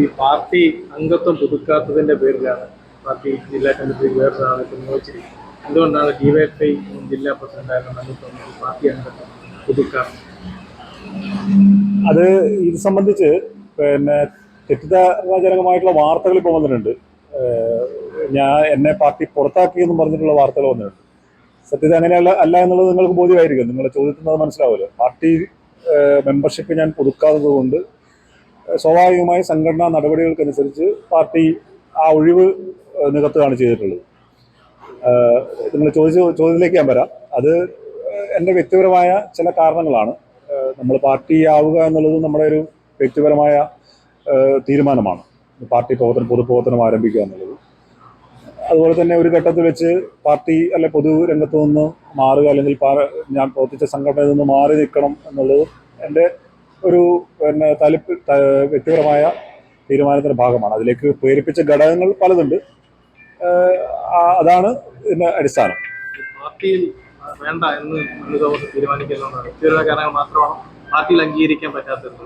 ഈ പാർട്ടി അംഗത്വം പുതുക്കാത്തതിന്റെ പേരിലാണ് പാർട്ടി ജില്ലാ കമ്മിറ്റി വേറൊരാളെ പിൻവലിച്ചിരിക്കുന്നത് എന്തുകൊണ്ടാണ് ഡിവൈഎഫ്ഐ ജില്ലാ പ്രസിഡന്റായിരുന്ന അംഗത്വം പാർട്ടി അംഗത്വം പുതുക്കാറ് അത് ഇത് സംബന്ധിച്ച് പിന്നെ തെറ്റിദ്ധാരണാജനകമായിട്ടുള്ള വാർത്തകൾ ഇപ്പോൾ വന്നിട്ടുണ്ട്. ഞാൻ എന്നെ പാർട്ടി പുറത്താക്കിയെന്നും പറഞ്ഞിട്ടുള്ള വാർത്തകൾ വന്നിട്ടുണ്ട്. സത്യത അങ്ങനെയല്ല അല്ല എന്നുള്ളത് നിങ്ങൾക്ക് ബോധ്യമായിരിക്കും. നിങ്ങൾ അത് മനസ്സിലാവുമല്ലോ പാർട്ടി മെമ്പർഷിപ്പ് ഞാൻ പുതുക്കാത്തത് കൊണ്ട് സ്വാഭാവികമായി സംഘടനാ നടപടികൾക്കനുസരിച്ച് പാർട്ടി ആ ഒഴിവ് നികത്തുകയാണ് ചെയ്തിട്ടുള്ളത്. നിങ്ങൾ ചോദിച്ച ചോദ്യത്തിലേക്ക് ഞാൻ വരാം. അത് എന്റെ വ്യക്തിപരമായ ചില കാരണങ്ങളാണ് നമ്മൾ പാർട്ടി ആവുക എന്നുള്ളത് നമ്മുടെ ഒരു വ്യക്തിപരമായ തീരുമാനമാണ്. പാർട്ടി പ്രവർത്തനം പൊതുപ്രവർത്തനം ആരംഭിക്കുക എന്നുള്ളത്. അതുപോലെ തന്നെ ഒരു ഘട്ടത്തിൽ വെച്ച് പാർട്ടി അല്ലെ പൊതു രംഗത്ത് നിന്ന് മാറുക അല്ലെങ്കിൽ ഞാൻ പ്രവർത്തിച്ച സംഘടനയിൽ നിന്ന് മാറി നിൽക്കണം എന്നുള്ളത് എന്റെ ഒരു പിന്നെ തലിപ്പ് വ്യക്തിപരമായ തീരുമാനത്തിന്റെ ഭാഗമാണ്. അതിലേക്ക് പ്രേരിപ്പിച്ച ഘടകങ്ങൾ പലതുണ്ട്. അതാണ് ഇതിന്റെ അടിസ്ഥാനം. പാർട്ടിയിൽ വേണ്ട എന്ന് മനുതോമസ് തീരുമാനിക്കുന്നതാണ് വ്യക്തിപരമായ കാരണങ്ങൾ മാത്രമാണ് പാർട്ടിയിൽ അംഗീകരിക്കാൻ പറ്റാത്തത്.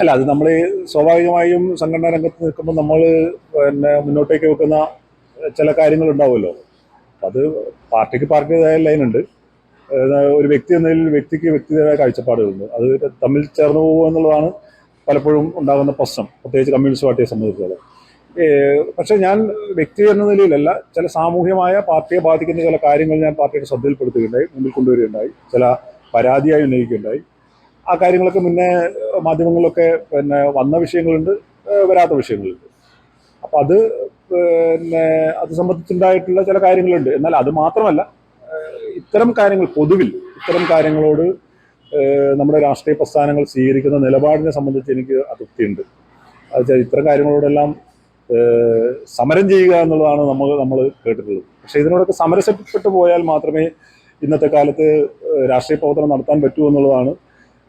അല്ല അത് നമ്മൾ സ്വാഭാവികമായും സംഘടനാ രംഗത്ത് നിൽക്കുമ്പോൾ നമ്മൾ പിന്നെ മുന്നോട്ടേക്ക് വെക്കുന്ന ചില കാര്യങ്ങൾ ഉണ്ടാവുമല്ലോ. അത് പാർട്ടിക്ക് പാർട്ടിയുടേതായ ലൈനുണ്ട്. ഒരു വ്യക്തി എന്ന നിലയിൽ വ്യക്തിക്ക് വ്യക്തിയുടേതായ കാഴ്ചപ്പാടുകളുണ്ട്. അത് തമ്മിൽ ചേർന്ന് പോകുക എന്നുള്ളതാണ് പലപ്പോഴും ഉണ്ടാകുന്ന പ്രശ്നം. പ്രത്യേകിച്ച് കമ്മ്യൂണിസ്റ്റ് പാർട്ടിയെ സംബന്ധിച്ചിടത്തോളം. പക്ഷേ ഞാൻ വ്യക്തി എന്ന നിലയിലല്ല ചില സാമൂഹ്യമായ പാർട്ടിയെ ബാധിക്കുന്ന ചില കാര്യങ്ങൾ ഞാൻ പാർട്ടിയുടെ ശ്രദ്ധയിൽപ്പെടുത്തുകയുണ്ടായി മുന്നിൽ കൊണ്ടുവരികയുണ്ടായി ചില പരാതിയായി ഉന്നയിക്കുകയുണ്ടായി. ആ കാര്യങ്ങളൊക്കെ മുന്നേ മാധ്യമങ്ങളിലൊക്കെ പിന്നെ വന്ന വിഷയങ്ങളുണ്ട് വരാത്ത വിഷയങ്ങളുണ്ട്. അപ്പം അത് പിന്നെ അത് സംബന്ധിച്ചുണ്ടായിട്ടുള്ള ചില കാര്യങ്ങളുണ്ട്. എന്നാൽ അത് മാത്രമല്ല ഇത്തരം കാര്യങ്ങൾ പൊതുവിൽ ഇത്തരം കാര്യങ്ങളോട് നമ്മുടെ രാഷ്ട്രീയ പ്രസ്ഥാനങ്ങൾ സ്വീകരിക്കുന്ന നിലപാടിനെ സംബന്ധിച്ച് എനിക്ക് അതൃപ്തിയുണ്ട്. അത് ഇത്തരം കാര്യങ്ങളോടെല്ലാം സമരം ചെയ്യുക എന്നുള്ളതാണ് നമ്മൾ നമ്മൾ കേട്ടിട്ടുള്ളത്. പക്ഷെ ഇതിനോടൊക്കെ സമരസപ്പെട്ട് പോയാൽ മാത്രമേ ഇന്നത്തെ കാലത്ത് രാഷ്ട്രീയ പ്രവർത്തനം നടത്താൻ പറ്റൂ എന്നുള്ളതാണ്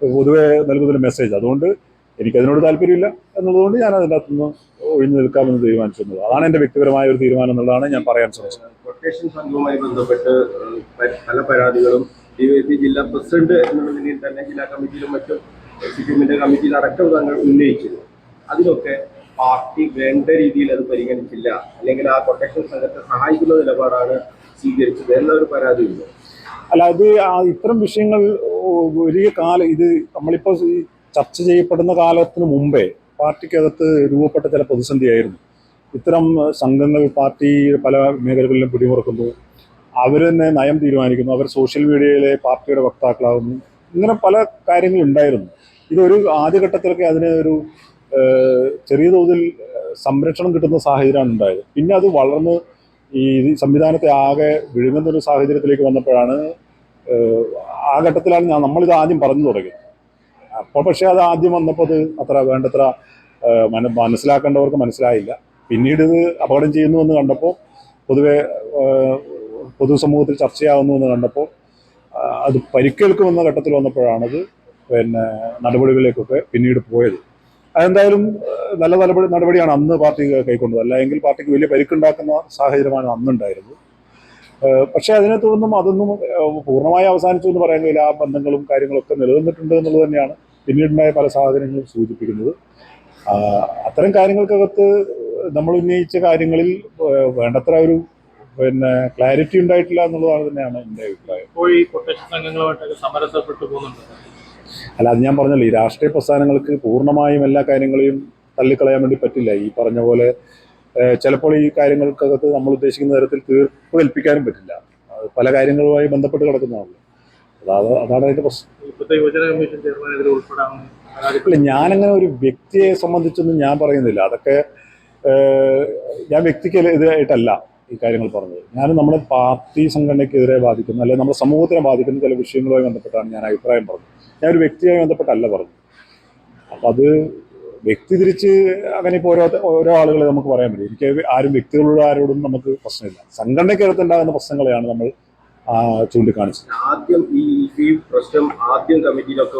പൊതുവെ നൽകുന്നൊരു മെസ്സേജ് അതുകൊണ്ട് എനിക്കതിനോട് താല്പര്യമില്ല എന്നുള്ളതുകൊണ്ട് ഞാൻ അതിന്റെ അകത്തുനിന്ന് ഒഴിഞ്ഞു നിൽക്കാമെന്ന് തീരുമാനിച്ചിരുന്നത്. അതാണ് എന്റെ വ്യക്തിപരമായ ഒരു തീരുമാനം എന്നുള്ളതാണ് ഞാൻ പറയാൻ ശ്രമിച്ചത്. കൊട്ടേഷൻ സംഘവുമായി ബന്ധപ്പെട്ട് പല പരാതികളും ഡിവൈഎഫ്ഐ ജില്ലാ പ്രസിഡന്റ് എന്നുള്ള നിലയിൽ തന്നെ ജില്ലാ കമ്മിറ്റിയിലും മറ്റും സി പി എമ്മിന്റെ കമ്മിറ്റിയിൽ അടക്കം താങ്കൾ ഉന്നയിച്ചിരുന്നു. അതിലൊക്കെ പാർട്ടി വേണ്ട രീതിയിൽ അത് പരിഗണിച്ചില്ല. അല്ലെങ്കിൽ ആ കൊട്ടേഷൻ സംഘത്തെ സഹായിക്കുന്ന നിലപാടാണ് സ്വീകരിച്ചത് എന്നൊരു പരാതിയുണ്ട്. അല്ല അത് ഇത്തരം വിഷയങ്ങൾ വലിയ കാലം ഇത് നമ്മളിപ്പോൾ ചർച്ച ചെയ്യപ്പെടുന്ന കാലത്തിന് മുമ്പേ പാർട്ടിക്കകത്ത് രൂപപ്പെട്ട ചില പ്രതിസന്ധിയായിരുന്നു. ഇത്തരം സംഘങ്ങൾ പാർട്ടി പല മേഖലകളിലും പിടിമുറക്കുന്നു. അവർ തന്നെ നയം തീരുമാനിക്കുന്നു. അവർ സോഷ്യൽ മീഡിയയിലെ പാർട്ടിയുടെ വക്താക്കളാകുന്നു. ഇങ്ങനെ പല കാര്യങ്ങളും ഉണ്ടായിരുന്നു. ഇതൊരു ആദ്യഘട്ടത്തിലൊക്കെ അതിന് ഒരു ചെറിയ തോതിൽ സംരക്ഷണം കിട്ടുന്ന സാഹചര്യമാണ് ഉണ്ടായത്. പിന്നെ അത് വളർന്ന് ഈ സംവിധാനത്തെ ആകെ വിഴുങ്ങുന്ന ഒരു സാഹചര്യത്തിലേക്ക് വന്നപ്പോഴാണ് ആ ഘട്ടത്തിലാണ് ഞാൻ നമ്മളിത് ആദ്യം പറഞ്ഞു തുടങ്ങിയത്. അപ്പോൾ പക്ഷേ അത് ആദ്യം വന്നപ്പോൾ അത് അത്ര വേണ്ടത്ര മനസ്സിലാക്കേണ്ടവർക്ക് മനസ്സിലായില്ല. പിന്നീട് ഇത് അപകടം ചെയ്യുന്നു എന്ന് കണ്ടപ്പോൾ പൊതുവെ പൊതുസമൂഹത്തിൽ ചർച്ചയാകുന്നു എന്ന് കണ്ടപ്പോൾ അത് പരിക്കേൽക്കുമെന്ന ഘട്ടത്തിൽ വന്നപ്പോഴാണത് പിന്നെ നടപടികളിലേക്കൊക്കെ പിന്നീട് പോയത്. അതെന്തായാലും നല്ല നടപടി നടപടിയാണ് അന്ന് പാർട്ടി കൈക്കൊണ്ടത്. അല്ലെങ്കിൽ പാർട്ടിക്ക് വലിയ പരിക്കുണ്ടാക്കുന്ന സാഹചര്യമാണ് അന്നുണ്ടായിരുന്നത്. പക്ഷേ അതിനെ തുടർന്നും അതൊന്നും പൂർണമായി അവസാനിച്ചു എന്ന് പറയാൻ കഴിയില്ല. ആ ബന്ധങ്ങളും കാര്യങ്ങളൊക്കെ നിലനിന്നിട്ടുണ്ട് എന്നുള്ളത് തന്നെയാണ് പിന്നീടുണ്ടായ പല സാഹചര്യങ്ങളും സൂചിപ്പിക്കുന്നത്. അത്തരം കാര്യങ്ങൾക്കകത്ത് നമ്മൾ ഉന്നയിച്ച കാര്യങ്ങളിൽ വേണ്ടത്ര ഒരു പിന്നെ ക്ലാരിറ്റി ഉണ്ടായിട്ടില്ല എന്നുള്ളതാണ് തന്നെയാണ് എന്റെ അഭിപ്രായം. ഇപ്പോൾ ഈ കൊട്ടേഷൻ സംഘങ്ങളുമായിട്ടൊക്കെ സമരസപ്പെട്ടു പോകുന്നുണ്ട്? അല്ല അത് ഞാൻ പറഞ്ഞല്ലോ ഈ രാഷ്ട്രീയ പ്രസ്ഥാനങ്ങൾക്ക് പൂർണമായും എല്ലാ കാര്യങ്ങളെയും തള്ളിക്കളയാൻ വേണ്ടി പറ്റില്ല. ഈ പറഞ്ഞ പോലെ ചിലപ്പോൾ ഈ കാര്യങ്ങൾക്കകത്ത് നമ്മൾ ഉദ്ദേശിക്കുന്ന തരത്തിൽ തീർപ്പ് കൽപ്പിക്കാനും പറ്റില്ല. പല കാര്യങ്ങളുമായി ബന്ധപ്പെട്ട് കിടക്കുന്നതാണല്ലോ. അതാണ് അതാണ് അതിന്റെ പ്രശ്നം. അല്ല ഞാനങ്ങനെ ഒരു വ്യക്തിയെ സംബന്ധിച്ചൊന്നും ഞാൻ പറയുന്നില്ല. അതൊക്കെ ഞാൻ വ്യക്തിക്ക് എതിരായിട്ടല്ല ഈ കാര്യങ്ങൾ പറഞ്ഞത്. ഞാൻ നമ്മുടെ പാർട്ടി സംഘടനയ്ക്കെതിരെ ബാധിക്കുന്ന അല്ലെങ്കിൽ നമ്മുടെ സമൂഹത്തിനെ ബാധിക്കുന്ന ചില വിഷയങ്ങളുമായി ബന്ധപ്പെട്ടാണ് ഞാൻ അഭിപ്രായം പറഞ്ഞത്. ഞാൻ ഒരു വ്യക്തിയായി ബന്ധപ്പെട്ടല്ല പറഞ്ഞു അപ്പം അത് വ്യക്തി തിരിച്ച് അങ്ങനെ ഇപ്പോൾ ഓരോ ഓരോ ആളുകളെ നമുക്ക് പറയാൻ പറ്റും എനിക്ക് ആരും വ്യക്തികളോട് ആരോടും നമുക്ക് പ്രശ്നമില്ല. സംഘടനയ്ക്കകത്ത് ഉണ്ടാകുന്ന പ്രശ്നങ്ങളെയാണ് നമ്മൾ ചൂണ്ടിക്കാണിച്ചത്. ആദ്യം ഈ ഫീ പ്രശ്നം ആദ്യം കമ്മിറ്റിയിലൊക്കെ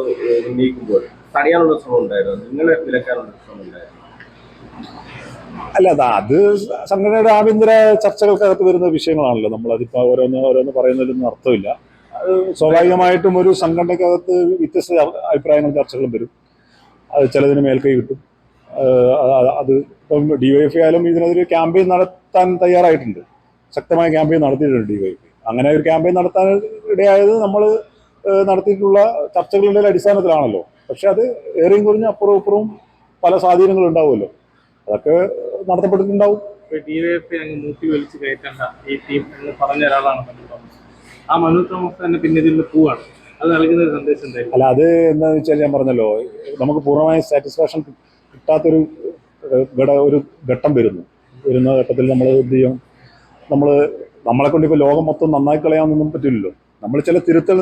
ഉന്നയിക്കുമ്പോൾ തടയാനുള്ള ശ്രമം ഉണ്ടായിരുന്നു? നിങ്ങളെ വിലക്കാനുള്ള ശ്രമം ഉണ്ടായിരുന്നു? അല്ല അത് സംഘടനയുടെ ആഭ്യന്തര ചർച്ചകൾക്കകത്ത് വരുന്ന വിഷയങ്ങളാണല്ലോ. നമ്മൾ അതിപ്പോ ഓരോന്ന് ഓരോന്ന് പറയുന്നതിലൊന്നും അർത്ഥമില്ല. അത് സ്വാഭാവികമായിട്ടും ഒരു സംഘടനയ്ക്കകത്ത് വ്യത്യസ്ത അഭിപ്രായങ്ങൾ ചർച്ചകളും വരും. അത് ചിലതിന് മേൽക്കൈ കിട്ടും. അത് അത് ഇപ്പം ഡിവൈഎഫ് ആയാലും ഇതിനെതിരെ ക്യാമ്പയിൻ നടത്താൻ തയ്യാറായിട്ടുണ്ട്. ശക്തമായ ക്യാമ്പയിൻ നടത്തിയിട്ടുണ്ട് ഡിവൈഎഫ് അങ്ങനെ ഒരു ക്യാമ്പയിൻ നടത്താൻ ഇടയായത് നമ്മൾ നടത്തിയിട്ടുള്ള ചർച്ചകളുടെ അടിസ്ഥാനത്തിലാണല്ലോ. പക്ഷെ അത് ഏറെയും കുറഞ്ഞ അപ്പുറവും ഇപ്പുറവും പല സ്വാധീനങ്ങളും ഉണ്ടാവുമല്ലോ. അതൊക്കെ നടത്തപ്പെട്ടിട്ടുണ്ടാവും. ആ മനു തോമസ് തന്നെ പിന്നെ ഇതിൽ പോവാണ്. അത് നൽകുന്ന സന്ദേശം അല്ല അത് എന്താണെന്ന് വെച്ചാൽ ഞാൻ പറഞ്ഞല്ലോ നമുക്ക് പൂർണമായ സാറ്റിസ്ഫാക്ഷൻ കിട്ടാത്തൊരു ഒരു ഘട്ടം വരുന്നു. വരുന്ന ഘട്ടത്തിൽ നമ്മൾ എന്ത് ചെയ്യും? നമ്മൾ നമ്മളെ കൊണ്ട് ഇപ്പോൾ ലോകം മൊത്തം നന്നായി കളയാനൊന്നും പറ്റില്ലല്ലോ. നമ്മൾ ചില തിരുത്തൽ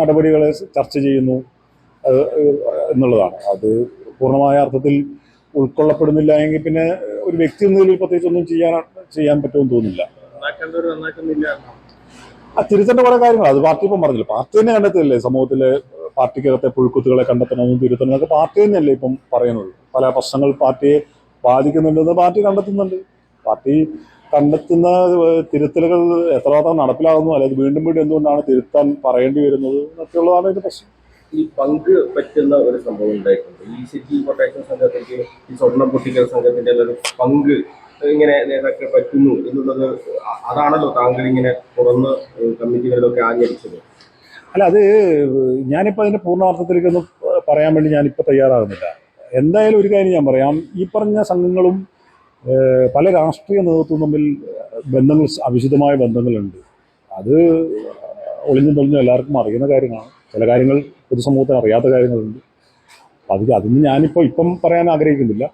നടപടികളെ ചർച്ച ചെയ്യുന്നു എന്നുള്ളതാണ്. അത് പൂർണമായ അർത്ഥത്തിൽ ഉൾക്കൊള്ളപ്പെടുന്നില്ല എങ്കിൽ പിന്നെ ഒരു വ്യക്തി എന്ന നിലയിൽ പ്രത്യേകിച്ച് ഒന്നും ചെയ്യാൻ ചെയ്യാൻ പറ്റുമെന്ന് തോന്നുന്നില്ല. ആ തിരുത്തേണ്ട കുറെ കാര്യങ്ങൾ അത് പാർട്ടി ഇപ്പം പറഞ്ഞില്ല പാർട്ടി തന്നെ കണ്ടെത്തില്ലേ സമൂഹത്തിലെ പാർട്ടിക്കകത്തെ പുഴുക്കുത്തുകളെ കണ്ടെത്തണമെന്നും തിരുത്തണം എന്നൊക്കെ പാർട്ടി തന്നെയല്ലേ ഇപ്പം പറയുന്നത്. പല പ്രശ്നങ്ങൾ പാർട്ടിയെ ബാധിക്കുന്നുണ്ടെന്ന് പാർട്ടി കണ്ടെത്തുന്നുണ്ട്. പാർട്ടി കണ്ടെത്തുന്ന തിരുത്തലുകൾ എത്രമാത്രം നടപ്പിലാകുന്നു അല്ലെങ്കിൽ വീണ്ടും വീണ്ടും എന്തുകൊണ്ടാണ് തിരുത്താൻ പറയേണ്ടി വരുന്നത് എന്നൊക്കെയുള്ളതാണ് ഇതിന്റെ പ്രശ്നം. ഈ പങ്ക് പറ്റുന്ന ഒരു സംഭവം ഉണ്ടായിട്ടുണ്ട്. ഈ സിറ്റി പ്രൊട്ടക്ഷൻ സംഘത്തിന്റെ ഈ സ്വർണം പൊട്ടിക്കൽ സംഘത്തിന്റെ ഒരു പങ്ക് ഇങ്ങനെ നേതാക്കൾ പറ്റുന്നു എന്നുള്ളത് അതാണല്ലോ താങ്കൾ ഇങ്ങനെ തുറന്ന് കമ്മിറ്റികളിലൊക്കെ ആചരിച്ചത് അല്ല അത് ഞാനിപ്പോൾ അതിന്റെ പൂർണാർത്ഥത്തിലേക്കൊന്നും പറയാൻ വേണ്ടി ഞാനിപ്പോൾ തയ്യാറാകുന്നില്ല. എന്തായാലും ഒരു കാര്യം ഞാൻ പറയാം. ഈ പറഞ്ഞ സംഘങ്ങളും പല രാഷ്ട്രീയ നേതൃത്വം തമ്മിൽ ബന്ധങ്ങൾ അവിശുദ്ധമായ ബന്ധങ്ങളുണ്ട്. അത് ഒളിഞ്ഞും തൊളിഞ്ഞും എല്ലാവർക്കും അറിയുന്ന കാര്യമാണ് ചില കാര്യങ്ങൾ പൊതുസമൂഹത്തിന് അറിയാത്ത കാര്യങ്ങളുണ്ട്. അത് അതിന് ഞാനിപ്പോൾ ഇപ്പം പറയാൻ ആഗ്രഹിക്കുന്നില്ല.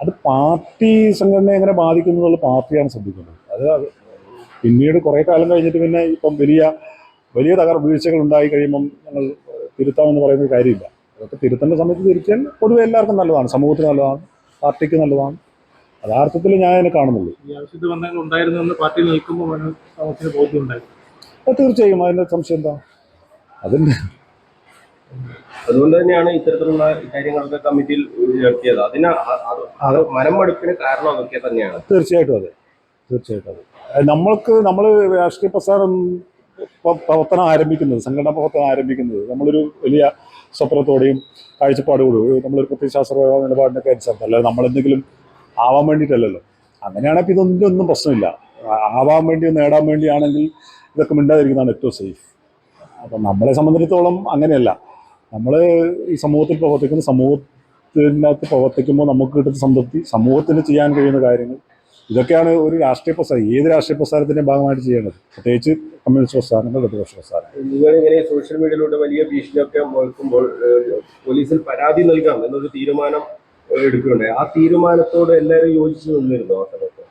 അത് പാർട്ടി സംഘടനയെ എങ്ങനെ ബാധിക്കുന്നു എന്നുള്ള പാർട്ടിയാണ് ശ്രദ്ധിക്കുന്നത് അത് പിന്നീട് കുറേ കാലം കഴിഞ്ഞിട്ട് പിന്നെ ഇപ്പം വലിയ വലിയ തകർ വീഴ്ചകൾ ഉണ്ടായി കഴിയുമ്പം ഞങ്ങൾ തിരുത്താമെന്ന് പറയുന്ന കാര്യമില്ല. അതൊക്കെ തിരുത്തേണ്ട സമയത്ത് തിരുത്തിയാൽ പൊതുവെ എല്ലാവർക്കും നല്ലതാണ്. സമൂഹത്തിന് നല്ലതാണ്. പാർട്ടിക്ക് നല്ലതാണ്. യഥാർത്ഥത്തിൽ ഞാൻ അതിനെ കാണുന്നുള്ളൂ തീർച്ചയായും. അതിന്റെ സംശയം എന്താ? അതിന്റെ അതുകൊണ്ട് തന്നെയാണ് ഇത്തരത്തിലുള്ള കാര്യങ്ങളൊക്കെ കമ്മിറ്റിയിൽ ഉയർത്തിയത്. അതിന് അത് മനംമടുപ്പിന് കാരണം അതൊക്കെ തന്നെയാണ്. തീർച്ചയായിട്ടും അതെ. തീർച്ചയായിട്ടും അതെ. നമ്മൾക്ക് നമ്മൾ രാഷ്ട്രീയ പ്രസ്ഥാനം പ്ര- പ്രവർത്തനം ആരംഭിക്കുന്നത് സംഘടനാ പ്രവർത്തനം ആരംഭിക്കുന്നത് നമ്മളൊരു വലിയ സ്വപ്നത്തോടെയും കാഴ്ചപ്പാടോടും നമ്മളൊരു പ്രത്യയശാസ്ത്ര നിലപാടിനൊക്കെ അനുസരിച്ച് അല്ലാതെ നമ്മളെന്തെങ്കിലും ആവാൻ വേണ്ടിയിട്ടല്ലല്ലോ. അങ്ങനെയാണെങ്കിൽ ഇതൊന്നും ഒന്നും പ്രശ്നമില്ല. ആവാൻ വേണ്ടി നേടാൻ വേണ്ടിയാണെങ്കിൽ ഇതൊക്കെ മിണ്ടാതിരിക്കുന്നതാണ് ഏറ്റവും സേഫ് അപ്പം നമ്മളെ സംബന്ധിച്ചിടത്തോളം അങ്ങനെയല്ല. നമ്മൾ ഈ സമൂഹത്തിൽ പ്രവർത്തിക്കുന്ന സമൂഹത്തിനകത്ത് പ്രവർത്തിക്കുമ്പോൾ നമുക്ക് കിട്ടുന്ന സംതൃപ്തി സമൂഹത്തിന് ചെയ്യാൻ കഴിയുന്ന കാര്യങ്ങൾ ഇതൊക്കെയാണ് ഒരു രാഷ്ട്രീയ പ്രസ്ഥാനം ഏത് രാഷ്ട്രീയ പ്രസ്ഥാനത്തിന്റെയും ഭാഗമായിട്ട് ചെയ്യേണ്ടത്? പ്രത്യേകിച്ച് കമ്മ്യൂണിസ്റ്റ് പ്രസ്ഥാനങ്ങൾ പ്രതിപക്ഷ പ്രസ്ഥാനം ഇങ്ങനെ സോഷ്യൽ മീഡിയയിലൂടെ വലിയ ഭീഷണിയൊക്കെ പോലീസിൽ പരാതി നൽകാം എന്നൊരു തീരുമാനം എടുക്കുകയുണ്ടായി ആ തീരുമാനത്തോട് എല്ലാവരും യോജിച്ചു നിന്നിരുന്നു ആ സമയത്ത്?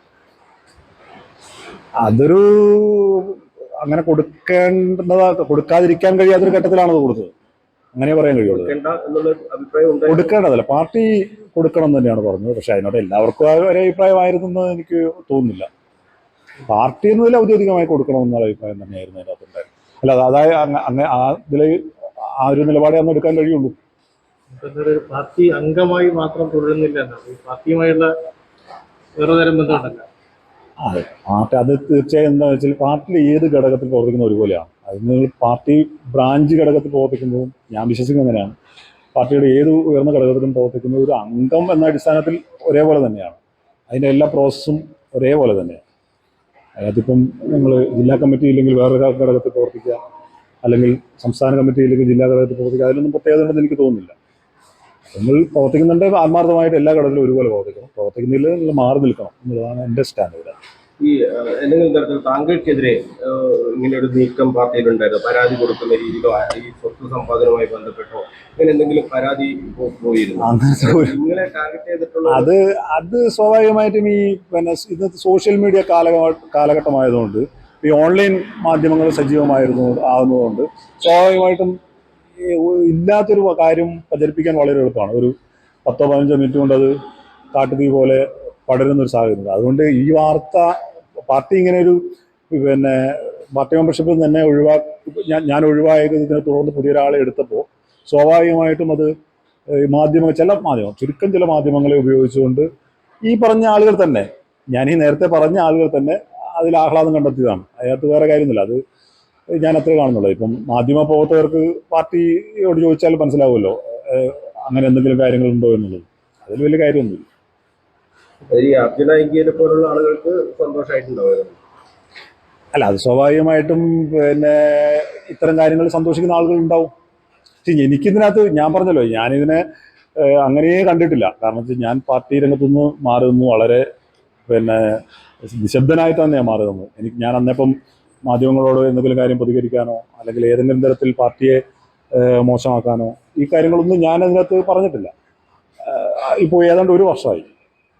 അതൊരു അങ്ങനെ കൊടുക്കേണ്ടതാ കൊടുക്കാതിരിക്കാൻ കഴിയാത്തൊരു ഘട്ടത്തിലാണ് അത് കൊടുത്തത്. അങ്ങനെ പറയാൻ കഴിയുള്ളൂ. കൊടുക്കേണ്ടതല്ല പാർട്ടി കൊടുക്കണം എന്ന് തന്നെയാണ് പറഞ്ഞത്. പക്ഷെ അതിനോട് എല്ലാവർക്കും ആ ഒരേ അഭിപ്രായമായിരുന്നെന്ന് എനിക്ക് തോന്നുന്നില്ല. പാർട്ടി എന്നതിൽ ഔദ്യോഗികമായി കൊടുക്കണമെന്നുള്ള അഭിപ്രായം തന്നെയായിരുന്നു അതിനകത്ത് ഉണ്ടായിരുന്നത്. അല്ല അതായത് അങ്ങനെ ഇതിൽ ആ ഒരു നിലപാടേ അന്ന് എടുക്കാൻ കഴിയുള്ളൂ. എന്നൊരു പാർട്ടി അംഗമായി മാത്രം തുടരുന്നില്ല എന്നാണ്. ഈ പാർട്ടിയുമായുള്ള വേറെ തരം അതെ പാർട്ടി അത് തീർച്ചയായും എന്താ വെച്ചാൽ പാർട്ടിയിൽ ഏത് ഘടകത്തിൽ പ്രവർത്തിക്കുന്ന ഒരുപോലെയാണ്. അത് നിങ്ങൾ പാർട്ടി ബ്രാഞ്ച് ഘടകത്തിൽ പ്രവർത്തിക്കുന്നതും ഞാൻ വിശ്വസിക്കുന്നത് അങ്ങനെയാണ്. പാർട്ടിയുടെ ഏത് ഉയർന്ന ഘടകത്തിലും പ്രവർത്തിക്കുന്ന ഒരു അംഗം എന്ന അടിസ്ഥാനത്തിൽ ഒരേപോലെ തന്നെയാണ്. അതിന്റെ എല്ലാ പ്രോസസ്സും ഒരേപോലെ തന്നെയാണ്. അതിനകത്തിപ്പം നിങ്ങൾ ജില്ലാ കമ്മിറ്റി ഇല്ലെങ്കിൽ വേറൊരു ഘടകത്തിൽ പ്രവർത്തിക്കുക അല്ലെങ്കിൽ സംസ്ഥാന കമ്മിറ്റി ഇല്ലെങ്കിൽ ജില്ലാ ഘടകത്തിൽ പ്രവർത്തിക്കുക അതിലൊന്നും പ്രത്യേകത ഉണ്ടെന്ന് എനിക്ക് തോന്നുന്നില്ല. നിങ്ങൾ പ്രവർത്തിക്കുന്നുണ്ട് ആത്മാർത്ഥമായിട്ട് എല്ലാ ഘടകത്തിലും ഒരുപോലെ പ്രവർത്തിക്കണം. പ്രവർത്തിക്കുന്നില്ല നിങ്ങൾ മാറി നിൽക്കണം എന്നുള്ളതാണ് എന്റെ സ്റ്റാൻഡ് ഇവിടെ ഈ എന്തെങ്കിലും തരത്തിൽ താങ്കൾക്കെതിരെ ഇങ്ങനെ ഒരു നീക്കം പാർട്ടിയിലുണ്ടായിരുന്നു. പരാതി കൊടുക്കുന്ന രീതിയിലോ ഈ സ്വത്ത് സമ്പാദനവുമായി ബന്ധപ്പെട്ടോ അങ്ങനെ എന്തെങ്കിലും പരാതി പോയിരുന്നു. നിങ്ങളെ ടാർഗറ്റ് ചെയ്തിട്ടുള്ള അത് അത് സ്വാഭാവികമായിട്ടും ഈ പിന്നെ ഇന്നത്തെ സോഷ്യൽ മീഡിയ കാലഘ കാലഘട്ടമായതുകൊണ്ട് ഈ ഓൺലൈൻ മാധ്യമങ്ങൾ സജീവമായിരുന്നു ആകുന്നതുകൊണ്ട് സ്വാഭാവികമായിട്ടും ഇല്ലാത്തൊരു കാര്യം പ്രചരിപ്പിക്കാൻ വളരെ എളുപ്പമാണ്. ഒരു പത്തോ പതിനഞ്ചോ മിനിറ്റ് കൊണ്ട് അത് കാട്ടുതീ പോലെ പടരുന്ന ഒരു സാഹചര്യം. അതുകൊണ്ട് ഈ വാർത്ത പാർട്ടി ഇങ്ങനെ ഒരു പിന്നെ പാർട്ടി മെമ്പർഷിപ്പിൽ തന്നെ ഒഴിവാ ഞാൻ ഞാൻ ഇതിനെ തുടർന്ന് പുതിയൊരാളെ എടുത്തപ്പോൾ സ്വാഭാവികമായിട്ടും അത് മാധ്യമങ്ങൾ മാധ്യമ ചില മാധ്യമം ചുരുക്കം ചില മാധ്യമങ്ങളെ ഉപയോഗിച്ചുകൊണ്ട് ഈ പറഞ്ഞ ആളുകൾ തന്നെ ഞാൻ ഈ നേരത്തെ പറഞ്ഞ ആളുകൾ തന്നെ അതിൽ ആഹ്ലാദം കണ്ടെത്തിയതാണ്. അതിനകത്ത് വേറെ കാര്യമൊന്നുമില്ല. അത് ഞാൻ അത്രേ കാണുന്നുള്ളൂ. ഇപ്പം മാധ്യമ പ്രവർത്തകർക്ക് പാർട്ടിയോട് ചോദിച്ചാൽ മനസ്സിലാവുമല്ലോ അങ്ങനെ എന്തെങ്കിലും കാര്യങ്ങളുണ്ടോ എന്നുള്ളത്. അതിൽ വലിയ കാര്യമൊന്നുമില്ല. ഈ അർജുന ഇന്ത്യയിലെ പോലുള്ള ആളുകൾക്ക് അല്ല അത് സ്വാഭാവികമായിട്ടും പിന്നെ ഇത്തരം കാര്യങ്ങൾ സന്തോഷിക്കുന്ന ആളുകൾ ഉണ്ടാവും. എനിക്കിതിനകത്ത് ഞാൻ പറഞ്ഞല്ലോ ഞാനിതിനെ ഏഹ്, അങ്ങനെയേ കണ്ടിട്ടില്ല. കാരണം വെച്ചാൽ ഞാൻ പാർട്ടി രംഗത്തുനിന്ന് മാറി നിന്ന്. വളരെ പിന്നെ നിശബ്ദനായിട്ടാണ് ഞാൻ മാറി നിന്നത്. എനിക്ക് ഞാൻ അന്നേപ്പം മാധ്യമങ്ങളോട് എന്തെങ്കിലും കാര്യം പ്രതികരിക്കാനോ അല്ലെങ്കിൽ ഏതെങ്കിലും തരത്തിൽ പാർട്ടിയെ മോശമാക്കാനോ ഈ കാര്യങ്ങളൊന്നും ഞാൻ അതിനകത്ത് പറഞ്ഞിട്ടില്ല. ഇപ്പോൾ ഏതാണ്ട് ഒരു വർഷമായി.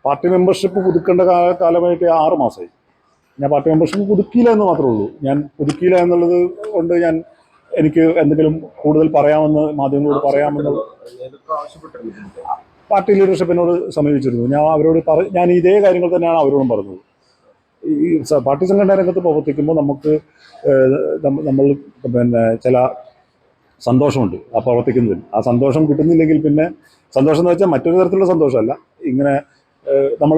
പാർട്ടി മെമ്പർഷിപ്പ് പുതുക്കേണ്ട കാല കാലമായിട്ട് ആറ് മാസമായി. ഞാൻ പാർട്ടി മെമ്പർഷിപ്പ് പുതുക്കിയില്ല എന്ന് മാത്രമേ ഉള്ളൂ. ഞാൻ പുതുക്കിയില്ല എന്നുള്ളത് കൊണ്ട് ഞാൻ എനിക്ക് എന്തെങ്കിലും കൂടുതൽ പറയാമെന്ന് മാധ്യമങ്ങളോട് പറയാമെന്ന് പാർട്ടി ലീഡർഷിപ്പിനോട് സമീപിച്ചിരുന്നു. ഞാൻ അവരോട് പറ ഞാൻ ഇതേ കാര്യങ്ങൾ തന്നെയാണ് അവരോടും പറഞ്ഞത്. ഈ പാർട്ടി സംഘടനാ രംഗത്ത് പ്രവർത്തിക്കുമ്പോൾ നമുക്ക് നമ്മൾ പിന്നെ ചില സന്തോഷമുണ്ട് ആ പ്രവർത്തിക്കുന്നതിൽ. ആ സന്തോഷം കിട്ടുന്നില്ലെങ്കിൽ പിന്നെ സന്തോഷം എന്ന് വെച്ചാൽ മറ്റൊരു തരത്തിലുള്ള സന്തോഷമല്ല. ഇങ്ങനെ നമ്മൾ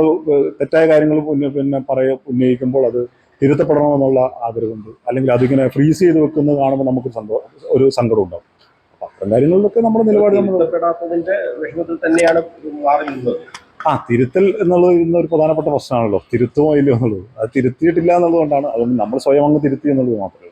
തെറ്റായ കാര്യങ്ങൾ പിന്നെ പറയ ഉന്നയിക്കുമ്പോൾ അത് തിരുത്തപ്പെടണമെന്നുള്ള ആഗ്രഹമുണ്ട്. അല്ലെങ്കിൽ അതിങ്ങനെ ഫ്രീസ് ചെയ്ത് വെക്കുന്നത് കാണുമ്പോൾ നമുക്ക് സന്തോഷം ഒരു സങ്കടം ഉണ്ടാവും. അത്തരം കാര്യങ്ങളിലൊക്കെ നമ്മുടെ നിലപാട് നമ്മൾ തന്നെയാണ് മാറി നിന്നത് ആ തിരുത്തൽ എന്നുള്ളത് ഇന്ന് ഒരു പ്രധാനപ്പെട്ട പ്രശ്നമാണല്ലോ. തിരുത്തുമോ ഇല്ലയോ എന്നുള്ളത്. അത് തിരുത്തിയിട്ടില്ല എന്നുള്ളതുകൊണ്ടാണ്. അതുകൊണ്ട് നമ്മൾ സ്വയം അങ്ങ് തിരുത്തി എന്നുള്ളത് മാത്രമേ